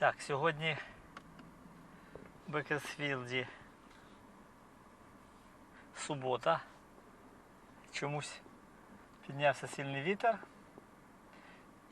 Так, сьогодні в Бекерсфілді субота. Чомусь піднявся сильний вітер.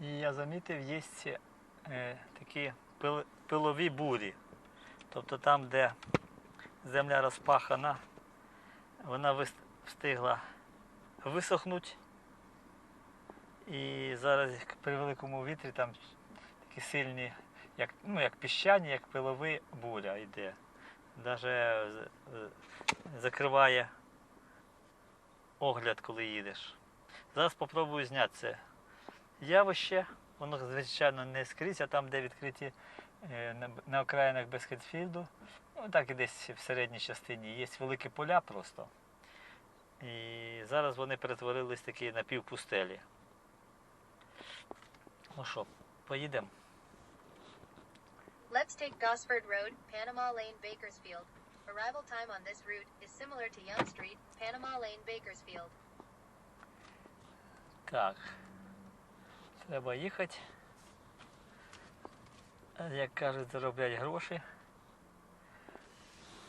І я замітив, є е, такі пил- пилові бурі. Тобто там, де земля розпахана, вона встигла висохнути. І зараз при великому вітрі там такі сильні, як, ну, як піщані, як пилові буря йде. Даже з- з- закриває огляд, коли їдеш. Зараз спробую зняти це явище. Воно, звичайно, не скрізь, а там, де відкриті е, на окраїнах Бескетфілду, ну так і десь в середній частині, є великі поля просто. І зараз вони перетворились такі напівпустелі. Ну що, поїдемо? Let's take Gosford Road, Panama Lane, Bakersfield. Arrival time on this route is similar to Young Street, Panama Lane, Bakersfield. Так. Треба їхати. Е, Як кажуть, заробляти гроші.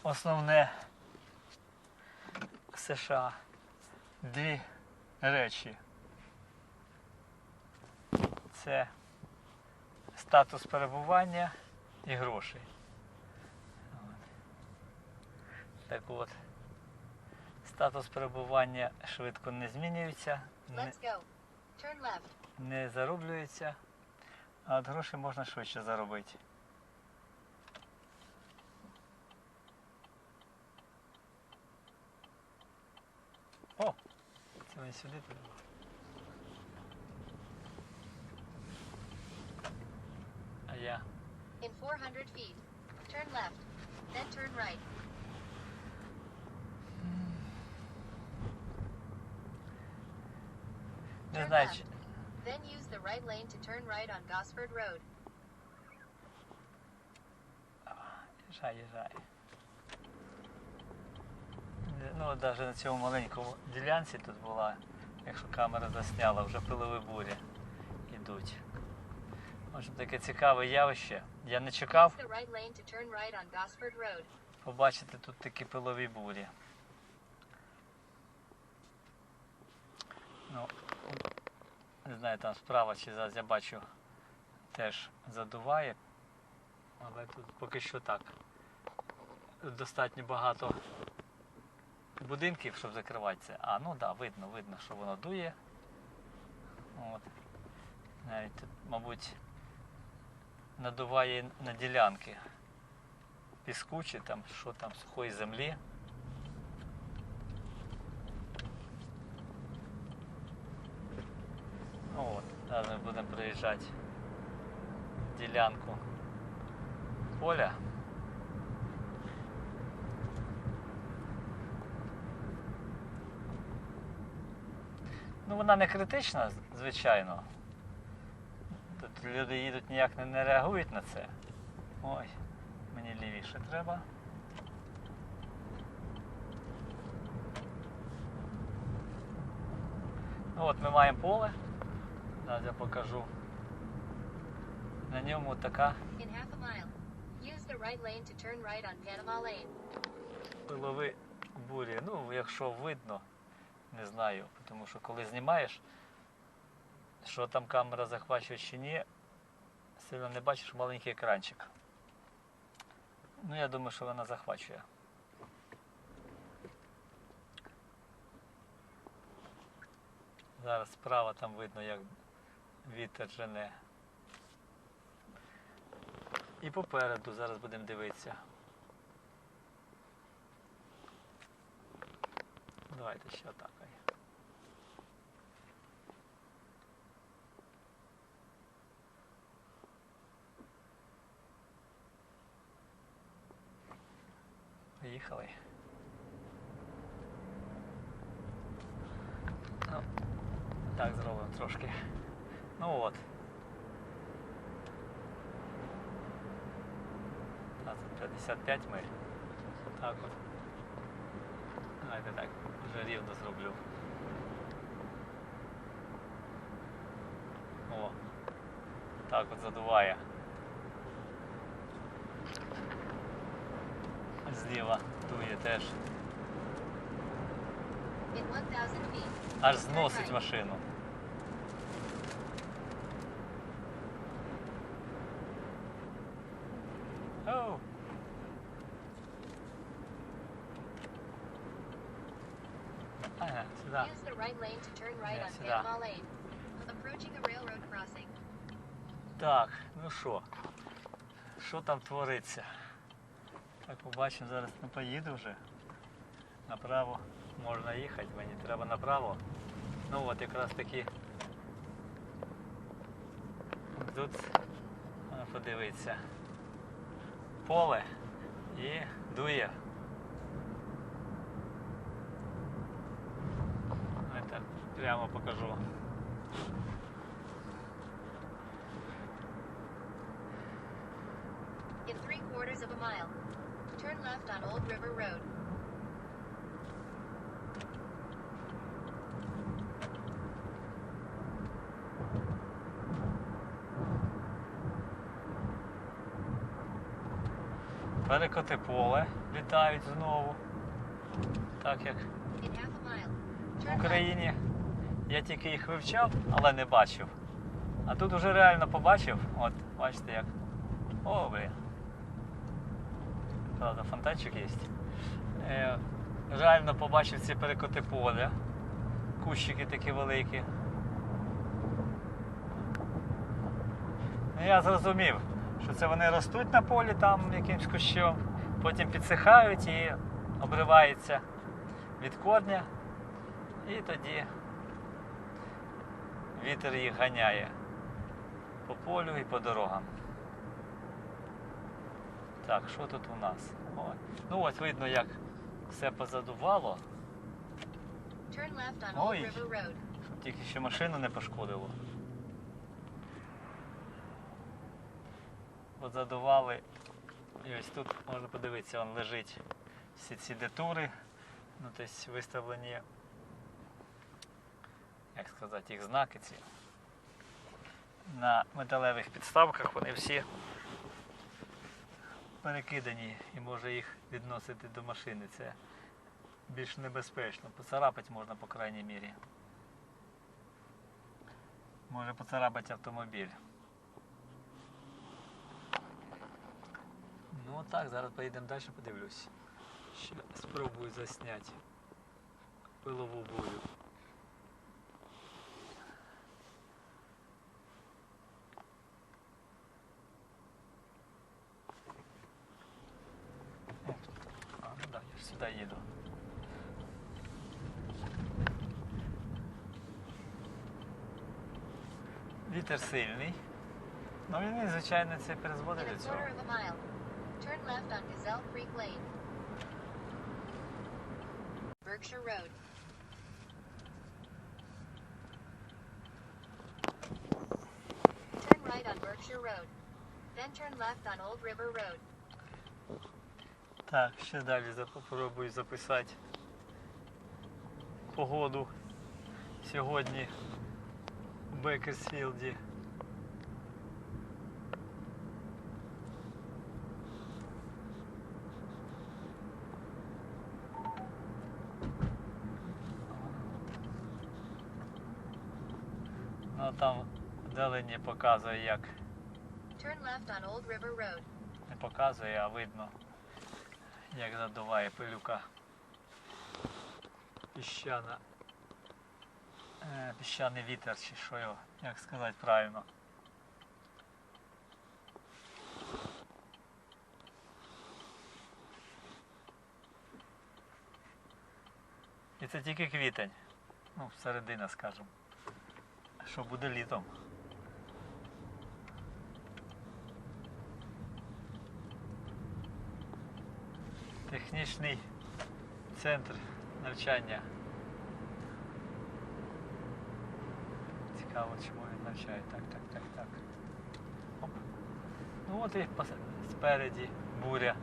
Основне США дві речі. Це статус перебування і гроші. От. Так от, статус перебування швидко не змінюється. не-. Не зароблюється, а от гроші можна швидше заробити. О! Це мені сюди треба. А я. In 400 feet, turn left. Then turn right. Не Turn знаю, left. Then use the right lane to turn right on Gosford Road. Їжджай, їжджай. Ну, навіть на цьому маленькому ділянці тут була, якщо камера засняла, вже пилові бурі йдуть. Таке цікаве явище. Я не чекав побачити тут такі пилові бурі. Ну, не знаю, там справа чи зараз я бачу теж задуває. Але тут поки що так. Достатньо багато будинків, щоб закривати це. А, ну так, да, видно, видно, що воно дує. От. Навіть тут, мабуть, надуває на ділянки піску чи там що там сухої землі. Ну от, зараз ми будемо приїжджати в ділянку поля. Ну вона не критична, звичайно. Тут люди їдуть ніяк не, не реагують на це. Ой, мені лівіше треба. Ну от ми маємо поле. Зараз я покажу. На ньому така пилові бурі. Ну, якщо видно, не знаю. Тому що коли знімаєш, що там камера захвачує чи ні, сильно не бачиш маленький екранчик. Ну, я думаю, що вона захвачує. Зараз справа там видно, як вітер жене. І попереду зараз будемо дивитися. Давайте ще отак. Поїхали. Ну, так зробимо трошки. Ну от. А, це 55 миль. Так от. Давайте так, вже рівно зроблю. О, так от задуває. Зліва дує теж. In 1,000 feet, Аж зносить машину. Оу. Ага, сюди. use the right lane to turn right Yeah, on сюда. Panama Lane. Approaching a railroad crossing. Так, ну що? Що там твориться? Так, побачимо, зараз не поїду вже. Направо можна їхати, мені треба направо. Ну от якраз таки. Тут можна подивитися. Поле і дує. Я прямо покажу. In three quarters of a mile, turn left on Old River Road. Перекоти поле літають знову. Так як в. Україні я тільки їх вивчав, але не бачив. А тут вже реально побачив. От, бачите як. О, блін. Правда, фонтанчик є. Е, реально побачив ці перекоти поля. Кущики такі великі. Ну, я зрозумів, що це вони ростуть на полі там якимсь кущом, потім підсихають і обривається від корня. І тоді вітер їх ганяє по полю і по дорогам. Так, що тут у нас? О, ну ось видно, як все позадувало, Ой. Щоб тільки ще машину не пошкодило. Позадували. І ось тут можна подивитися, он лежить всі ці детури, ну тобто виставлені, як сказати, їх знаки ці. На металевих підставках вони всі перекидані і може їх відносити до машини. Це більш небезпечно. Поцарапати можна по крайній мірі. Може поцарапати автомобіль. Ну так, зараз поїдемо далі, подивлюсь. Ще спробую засняти пилову бурю. О, А, ну да, я ж сюди їду. Вітер сильний. Ну він, звичайно, це призводить до цього. quarter of a mile, turn left on Gazelle Creek Lane. Berkshire Road. Turn right on Berkshire Road. Then turn left on Old River Road. Так, ще далі попробую записати погоду сьогодні в Бекерсфілді. Ну там вдалині показує як. Turn left on Old River Road. Не показує, а видно, як задуває пилюка. Піщана. Е, піщаний вітер, чи що його, як сказати правильно. І це тільки квітень. Ну, середина, скажімо. Що буде літом. Технічний центр навчання. Цікаво, чому він навчає. Так, так, так, так. Оп. Ну от і спереді буря.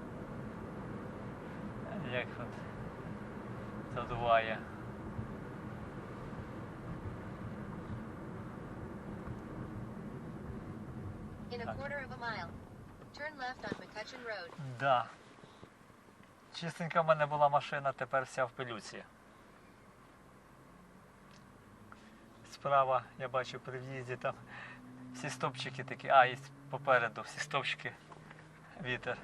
Як от задуває. In a quarter of a mile, turn left on McCutcheon Road. Да. Чистенька в мене була машина, тепер вся в пилюці. Справа я бачу при в'їзді там всі стопчики такі, а, і попереду всі стопчики. Вітер.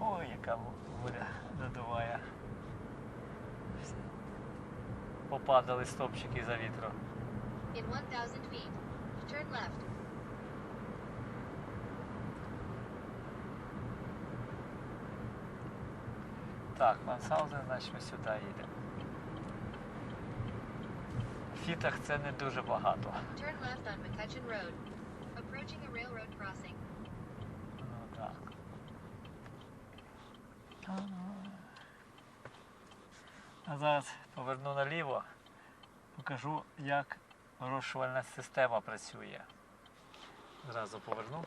Ой, яка буря задуває. Попадали стопчики за вітром. In 1,000 feet, turn left. Так, Мансаузен, значить ми сюди їдемо. Фітах це не дуже багато. Turn left on McCutcheon Road. Approaching a railroad crossing. Ну так. А зараз поверну наліво, покажу, як вирощувальна система працює. Зразу поверну.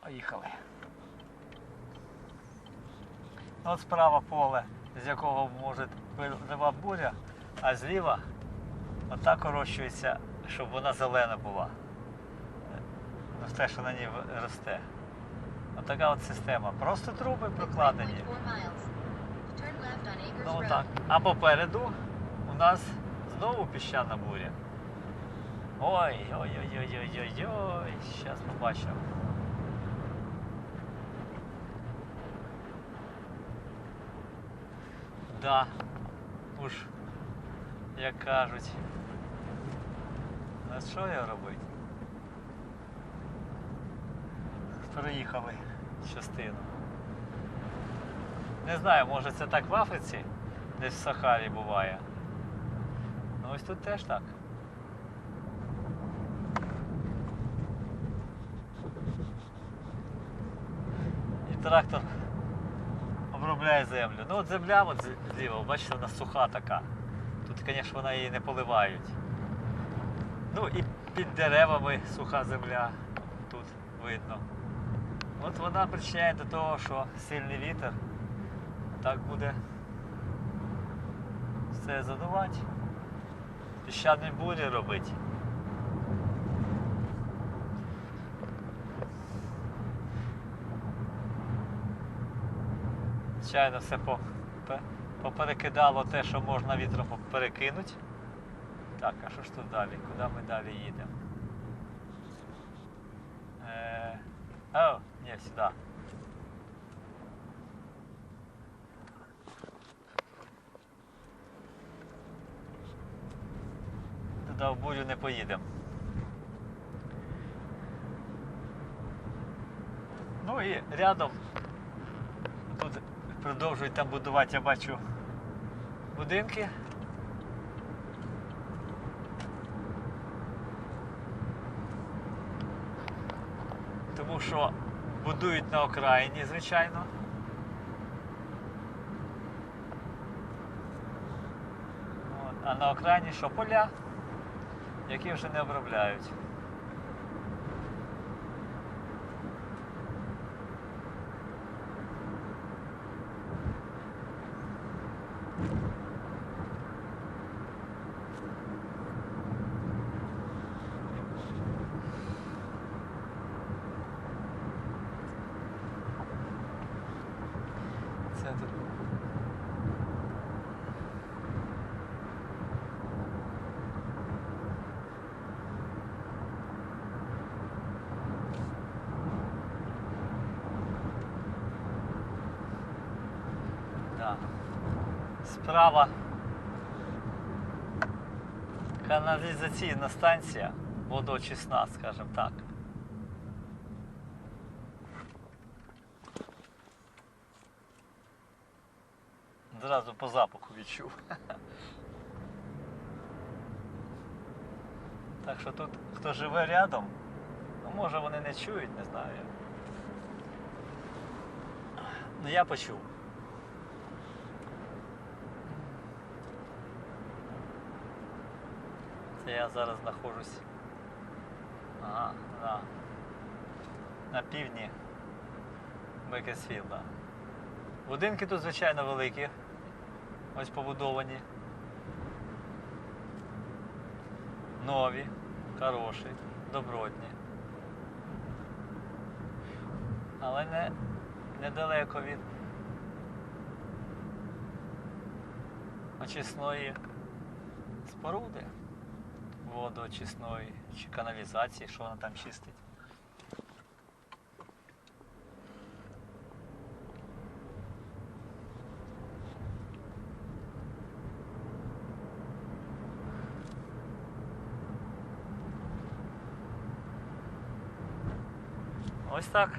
Поїхали. Ну, От справа поле, з якого може прилива буря, а зліва отак вирощується, щоб вона зелена була. Ну, те, що на ній росте. Отака от система. Просто труби прокладені. 3.4 miles. Turn left on Acres Ну Road. так. А попереду у нас знову піщана буря. Ой, ой, ой, ой, ой, ой, ой. Зараз побачимо. Да. Уж, як кажуть. На що я робити? Переїхали частину. Не знаю, може це так в Африці, десь в Сахарі буває. Ну ось тут теж так. І трактор обробляє землю. Ну от земля от зліва, бачите, вона суха така. Тут, звісно, вона її не поливають. Ну і під деревами суха земля тут видно. От вона причиняє до того, що сильний вітер так буде все задувати. Піщані бурі робити. Звичайно, все поперекидало те, що можна вітром перекинути. Так, а що ж тут далі? Куди ми далі їдемо? Е, о, ні, сюди. Туди в бурю не поїдемо. Ну і рядом тут продовжують там будувати, я бачу, будинки. Тому що будують на окраїні, звичайно. А на окраїні що поля, які вже не обробляють. Це тут. Да. Справа каналізаційна станція, водоочисна, скажімо так. Зразу по запаху відчув. Так що тут хто живе рядом, ну може вони не чують, не знаю. Ну я почув. Це я зараз знаходжусь. Ага, да. На півдні Бекесфілда. Будинки тут, звичайно, великі. Ось побудовані. Нові, хороші, добротні. але не недалеко від очисної споруди, водоочисної чи каналізації, що вона там чистить. Ось так.